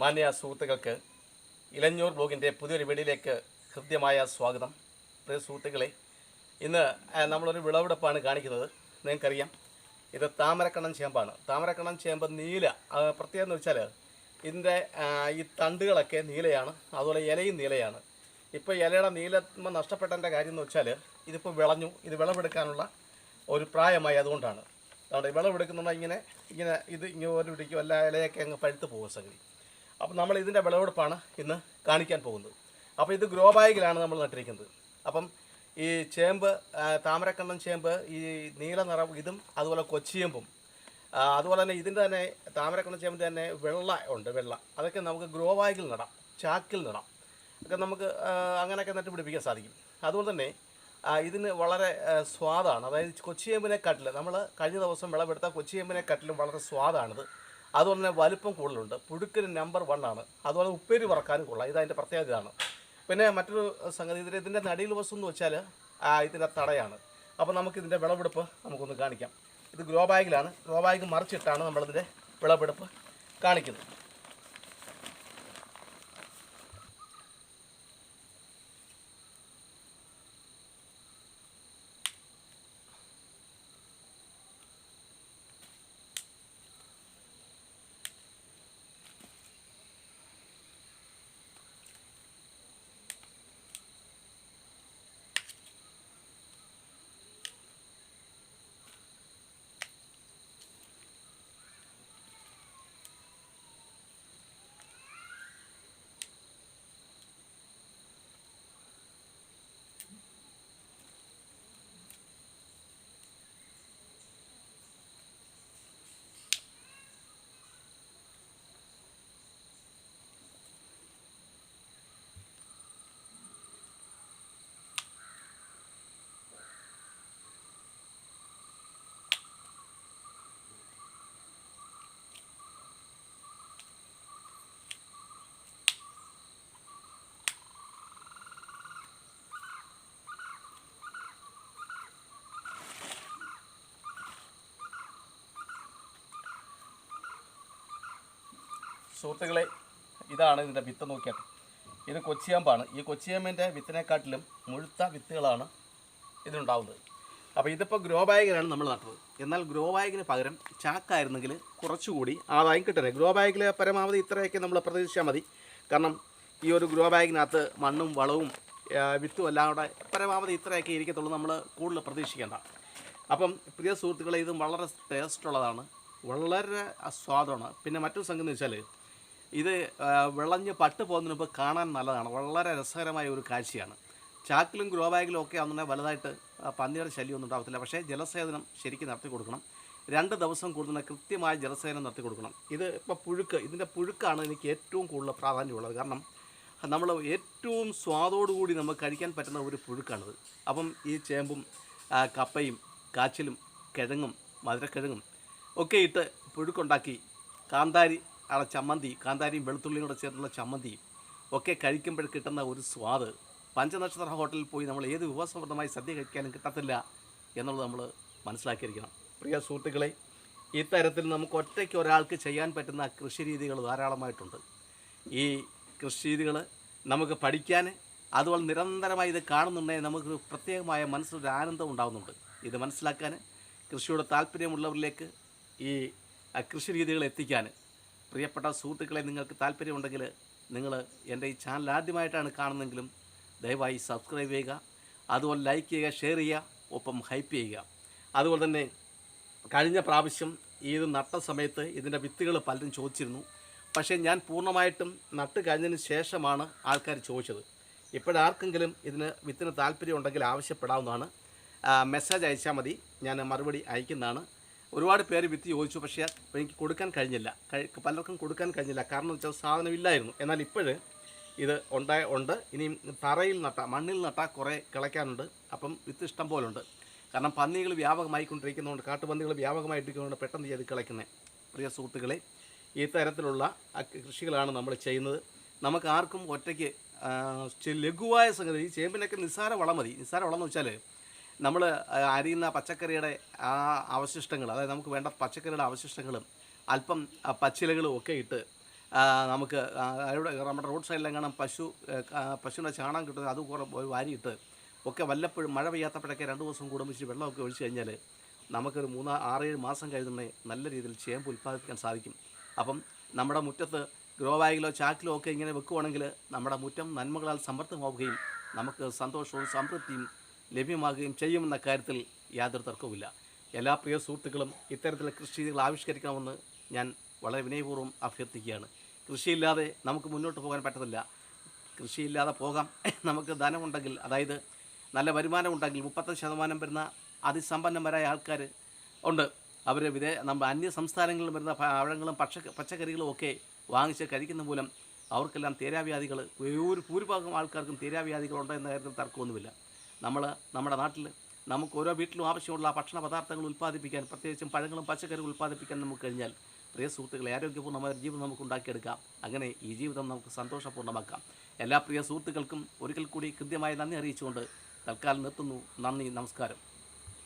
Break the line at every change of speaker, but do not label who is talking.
മാന്യ സുഹൃത്തുക്കൾക്ക് ഇലഞ്ഞൂർ ബ്ലോഗിന്റെ പുതിയൊരു വീഡിയോയിലേക്ക് ഹൃദ്യമായ സ്വാഗതം. പ്രിയ സുഹൃത്തുക്കളെ ഇന്ന് നമ്മളൊരു വിളവെടുപ്പാണ് കാണിക്കുന്നത്. നിങ്ങൾക്കറിയാം ഇത് താമരക്കണ്ണൻ ചേമ്പാണ്. താമരക്കണ്ണൻ ചേമ്പ് നീല പ്രത്യേകം എന്ന് വെച്ചാൽ ഇതിന്റെ ഈ തണ്ടുകളൊക്കെ നീലയാണ് അതുപോലെ ഇലയും നീലയാണ്. ഇപ്പോൾ ഇലയുടെ നീലമ നഷ്ടപ്പെട്ടതിന്റെ കാര്യം എന്ന് വെച്ചാൽ ഇതിപ്പോൾ വിളഞ്ഞു. ഇത് വിളവെടുക്കാനുള്ള ഒരു പ്രായമായി അതുകൊണ്ടാണ്. അതുകൊണ്ട് വിളവെടുക്കുന്ന ഇങ്ങനെ ഇങ്ങനെ ഇത് ഇങ്ങനെ ഒരു പിടിക്കും എല്ലാ ഇലയൊക്കെ അങ്ങ് പഴുത്ത് പോകും സംഗതി. അപ്പോൾ നമ്മൾ ഇതിന്റെ വിളവെടുപ്പാണ് ഇന്ന് കാണിക്കാൻ പോകുന്നത്. അപ്പോൾ ഇത് ഗ്രോ ബാഗിലാണ് നമ്മൾ നട്ടിരിക്കുന്നത്. അപ്പം ഈ ചേമ്പ് താമരക്കണ്ണൻ ചേമ്പ് ഈ നീല നിറം ഇതും അതുപോലെ കൊച്ചിയേമ്പും അതുപോലെ തന്നെ ഇതിന്റെ തന്നെ താമരക്കണ്ണൻ ചേമ്പിന്റെ തന്നെ വെള്ള ഉണ്ട് വെള്ള. അതൊക്കെ നമുക്ക് ഗ്രോ ബാഗിൽ നടാം ചാക്കിൽ നടാം. ഒക്കെ നമുക്ക് അങ്ങനെയൊക്കെ നട്ട് പിടിപ്പിക്കാൻ സാധിക്കും. അതുപോലെ തന്നെ ഇതിന് വളരെ സ്വാദാണ്. അതായത് കൊച്ചിയേമ്പിനെക്കാട്ടിൽ നമ്മൾ കഴിഞ്ഞ ദിവസം വിളവെടുത്ത കൊച്ചിയേമ്പിനെക്കാട്ടിലും വളരെ സ്വാദാണിത്. അതുപോലെ തന്നെ വലുപ്പം കൂടുതലുണ്ട്. പുഴുക്കിന് നമ്പർ വൺ ആണ്. അതുപോലെ ഉപ്പേരി വറക്കാനും കൊള്ളാം. ഇതതിന്റെ പ്രത്യേകത ഇതാണ്. പിന്നെ മറ്റൊരു സംഗതി ഇതിന്റെ ഇതിന്റെ നടിയിൽ വസ്തു എന്ന് വെച്ചാൽ ഇതിന്റെ തടയാണ്. അപ്പോൾ നമുക്ക് ഇതിന്റെ വിളവെടുപ്പ് നമുക്കൊന്ന് കാണിക്കാം. ഇത് ഗ്രോ ബാഗിലാണ് ഗ്രോ ബാഗ് മറിച്ചിട്ടാണ് നമ്മളിതിന്റെ വിളവെടുപ്പ് കാണിക്കുന്നത്. സുഹൃത്തുക്കളെ ഇതാണ് ഇതിന്റെ വിത്ത് നോക്കിയാൽ. ഇത് കൊച്ചിയാമ്പാണ്. ഈ കൊച്ചിയാമ്പിന്റെ വിത്തിനെക്കാട്ടിലും മുഴുത്ത വിത്തുകളാണ് ഇതിനുണ്ടാവുന്നത്. അപ്പോൾ ഇതിപ്പോൾ ഗ്രോ ബാഗിലാണ് നമ്മൾ നട്ടത്. എന്നാൽ ഗ്രോ ബാഗിന് പകരം ചാക്കായിരുന്നെങ്കിൽ കുറച്ചുകൂടി ആദായം കിട്ടണേ. ഗ്രോ ബാഗിൽ പരമാവധി ഇത്രയൊക്കെ നമ്മൾ പ്രതീക്ഷിച്ചാൽ മതി. കാരണം ഈ ഒരു ഗ്രോ ബാഗിനകത്ത് മണ്ണും വളവും വിത്തും എല്ലാം കൂടെ പരമാവധി ഇത്രയൊക്കെ ഇരിക്കത്തുള്ളൂ നമ്മൾ കൂടുതൽ പ്രതീക്ഷിക്കേണ്ട. അപ്പം പ്രിയ സുഹൃത്തുക്കളെ ഇത് വളരെ ടേസ്റ്റുള്ളതാണ് വളരെ സ്വാദമാണ് പിന്നെ മറ്റൊരു സംഗതി എന്ന് വെച്ചാൽ ഇത് വിളഞ്ഞ് പട്ട് പോകുന്നതിന് മുമ്പ് കാണാൻ നല്ലതാണ്. വളരെ രസകരമായ ഒരു കാഴ്ചയാണ്. ചാക്കിലും ഗ്രോ ബാഗിലും ഒക്കെ അന്നേ വലുതായിട്ട് പന്നിയുടെ ശല്യമൊന്നും ഉണ്ടാകത്തില്ല പക്ഷേ ജലസേചനം ശരിക്കും നടത്തി കൊടുക്കണം. രണ്ട് ദിവസം കൂടുതൽ കൃത്യമായ ജലസേചനം നടത്തി കൊടുക്കണം. ഇത് ഇപ്പോൾ പുഴുക്ക് ഇതിന്റെ പുഴുക്കാണ് എനിക്ക് ഏറ്റവും കൂടുതൽ പ്രാധാന്യമുള്ളത്. കാരണം നമ്മൾ ഏറ്റവും സ്വാദോടുകൂടി നമുക്ക് കഴിക്കാൻ പറ്റുന്ന ഒരു പുഴുക്കാണിത്. അപ്പം ഈ ചേമ്പും കപ്പയും കാച്ചിലും കിഴങ്ങും മധുരക്കിഴങ്ങും ഒക്കെ ഇട്ട് പുഴുക്കുണ്ടാക്കി കാന്താരി ആ ചമ്മന്തി കാന്താരിയും വെളുത്തുള്ളിയും കൂടെ ചേർന്നുള്ള ചമ്മന്തി ഒക്കെ കഴിക്കുമ്പോൾ കിട്ടുന്ന ഒരു സ്വാദ്. പഞ്ചനക്ഷത്ര ഹോട്ടലിൽ പോയി നമ്മൾ ഏത് വിഭവസമൃദ്ധമായി സദ്യ കഴിക്കാനും കിട്ടത്തില്ല എന്നുള്ളത് നമ്മൾ മനസ്സിലാക്കിയിരിക്കണം. പ്രിയ സുഹൃത്തുക്കളെ ഇത്തരത്തിൽ നമുക്ക് ഒറ്റയ്ക്ക് ഒരാൾക്ക് ചെയ്യാൻ പറ്റുന്ന കൃഷി രീതികൾ ധാരാളമായിട്ടുണ്ട്. ഈ കൃഷി രീതികൾ നമുക്ക് പഠിക്കാൻ അതുപോലെ നിരന്തരമായി ഇത് കാണുന്നുണ്ടെങ്കിൽ നമുക്ക് പ്രത്യേകമായ മനസ്സിലൊരു ആനന്ദം ഉണ്ടാകുന്നുണ്ട് ഇത് മനസ്സിലാക്കാൻ കൃഷിയോട് താല്പര്യമുള്ളവരിലേക്ക് ഈ കൃഷി രീതികൾ എത്തിക്കാൻ പ്രിയപ്പെട്ട സുഹൃത്തുക്കളെ നിങ്ങൾക്ക് താല്പര്യമുണ്ടെങ്കിൽ നിങ്ങൾ എന്റെ ഈ ചാനൽ ആദ്യമായിട്ടാണ് കാണുന്നതെങ്കിലും ദയവായി സബ്സ്ക്രൈബ് ചെയ്യുക അതുപോലെ ലൈക്ക് ചെയ്യുക ഷെയർ ചെയ്യുക ഒപ്പം ഹൈപ്പ് ചെയ്യുക. അതുപോലെ തന്നെ കഴിഞ്ഞ പ്രാവശ്യം ഇത് നട്ട സമയത്ത് ഇതിന്റെ വിത്തുകൾ പലരും ചോദിച്ചിരുന്നു. പക്ഷേ ഞാൻ പൂർണമായിട്ടും നട്ട് കഴിഞ്ഞതിന് ശേഷമാണ് ആൾക്കാർ ചോദിച്ചത്. ഇപ്പോഴാർക്കെങ്കിലും ഇതിന് വിത്തിന് താല്പര്യം ഉണ്ടെങ്കിൽ ആവശ്യപ്പെടാവുന്നതാണ് മെസ്സേജ് അയച്ചാൽ മതി. ഞാൻ മറുപടി അയക്കുന്നതാണ്. ഒരുപാട് പേര് വിത്ത് ചോദിച്ചു പക്ഷേ എനിക്ക് കൊടുക്കാൻ കഴിഞ്ഞില്ല. പലർക്കും കൊടുക്കാൻ കഴിഞ്ഞില്ല. കാരണം വെച്ചാൽ സാധനം ഇല്ലായിരുന്നു എന്നാൽ ഇപ്പോഴ് ഇത് ഉണ്ടായ ഉണ്ട്. ഇനിയും തറയിൽ നട്ട മണ്ണിൽ നട്ട കുറേ കിളയ്ക്കാനുണ്ട്. അപ്പം വിത്ത് ഇഷ്ടം പോലെ ഉണ്ട് കാരണം പന്നികൾ വ്യാപകമായിക്കൊണ്ടിരിക്കുന്നതുകൊണ്ട് കാട്ടുപന്നികൾ വ്യാപകമായിട്ടിരിക്കുന്നതുകൊണ്ട് പെട്ടെന്ന് ചെയ്ത് കിളയ്ക്കുന്നത് പ്രിയ സുഹൃത്തുക്കളെ ഈ തരത്തിലുള്ള കൃഷികളാണ് നമ്മൾ ചെയ്യുന്നത്. നമുക്ക് ആർക്കും ഒറ്റയ്ക്ക് ലഘുവായ സംഗതി ഈ ചേമ്പിനൊക്കെ നിസ്സാര വളം മതി. നിസ്സാര വളം എന്ന് വെച്ചാൽ നമ്മൾ അരിയുന്ന പച്ചക്കറിയുടെ ആ അവശിഷ്ടങ്ങൾ അതായത് നമുക്ക് വേണ്ട പച്ചക്കറിയുടെ അവശിഷ്ടങ്ങളും അല്പം പച്ചിലകളും ഒക്കെ ഇട്ട് നമുക്ക് അവിടെ നമ്മുടെ റോഡ് സൈഡിലും കാണാം പശു പശുവിന്റെ ചാണകം കിട്ടുന്നത് അത് കുറേ വാരിയിട്ട് ഒക്കെ വല്ലപ്പോഴും മഴ പെയ്യാത്തപ്പോഴൊക്കെ രണ്ട് ദിവസം കൂടുമ്പോൾ വെള്ളമൊക്കെ ഒഴിച്ച് കഴിഞ്ഞാൽ നമുക്കൊരു മൂന്നാ ആറേഴ് മാസം കഴിയുന്നേ നല്ല രീതിയിൽ ചേമ്പ് ഉൽപ്പാദിപ്പിക്കാൻ സാധിക്കും. അപ്പം നമ്മുടെ മുറ്റത്ത് ഗ്രോ ബാഗിലോ ചാക്കിലോ ഒക്കെ ഇങ്ങനെ വെക്കുവാണെങ്കിൽ നമ്മുടെ മുറ്റം നന്മകളാൽ സമൃദ്ധമാവുകയും നമുക്ക് സന്തോഷവും സംതൃപ്തിയും ലഭ്യമാകുകയും ചെയ്യുമെന്ന കാര്യത്തിൽ യാതൊരു തർക്കവുമില്ല. എല്ലാ പ്രിയ സുഹൃത്തുക്കളും ഇത്തരത്തിലുള്ള കൃഷി രീതികൾ ആവിഷ്കരിക്കണമെന്ന് ഞാൻ വളരെ വിനയപൂർവം അഭ്യർത്ഥിക്കുകയാണ്. കൃഷിയില്ലാതെ നമുക്ക് മുന്നോട്ട് പോകാൻ പറ്റത്തില്ല. കൃഷിയില്ലാതെ പോകാം. നമുക്ക് ധനമുണ്ടെങ്കിൽ അതായത് നല്ല വരുമാനമുണ്ടെങ്കിൽ മുപ്പത്തഞ്ച് ശതമാനം വരുന്ന അതിസമ്പന്നന്മാരായ ആൾക്കാർ ഉണ്ട്. അവർ വിദേ നമ്മൾ അന്യ സംസ്ഥാനങ്ങളിൽ വരുന്ന പഴങ്ങളും പക്ഷ പച്ചക്കറികളും ഒക്കെ വാങ്ങിച്ച് കഴിക്കുന്ന മൂലം അവർക്കെല്ലാം തീരാവ്യാധികൾ ഒരു ഭൂരിഭാഗം ആൾക്കാർക്കും തീരാവ്യാധികളുണ്ട് എന്ന കാര്യത്തിൽ തർക്കമൊന്നുമില്ല. നമ്മൾ നമ്മുടെ നാട്ടിൽ നമുക്ക് ഓരോ വീട്ടിലും ആവശ്യമുള്ള ഭക്ഷണ പദാർത്ഥങ്ങൾ ഉൽപ്പാദിപ്പിക്കാൻ പ്രത്യേകിച്ചും പഴങ്ങളും പച്ചക്കറികളും ഉൽപ്പാദിപ്പിക്കാൻ നമുക്ക് കഴിഞ്ഞാൽ പ്രിയ സുഹൃത്തുക്കളെ ആരോഗ്യപൂർണമായ ഒരു ജീവിതം നമുക്ക് ഉണ്ടാക്കിയെടുക്കാം. അങ്ങനെ ഈ ജീവിതം നമുക്ക് സന്തോഷപൂർണമാക്കാം എല്ലാ പ്രിയ സുഹൃത്തുക്കൾക്കും ഒരിക്കൽ കൂടി കൃത്യമായി നന്ദി അറിയിച്ചുകൊണ്ട് തൽക്കാലം നിർത്തുന്നു. നന്ദി നമസ്കാരം.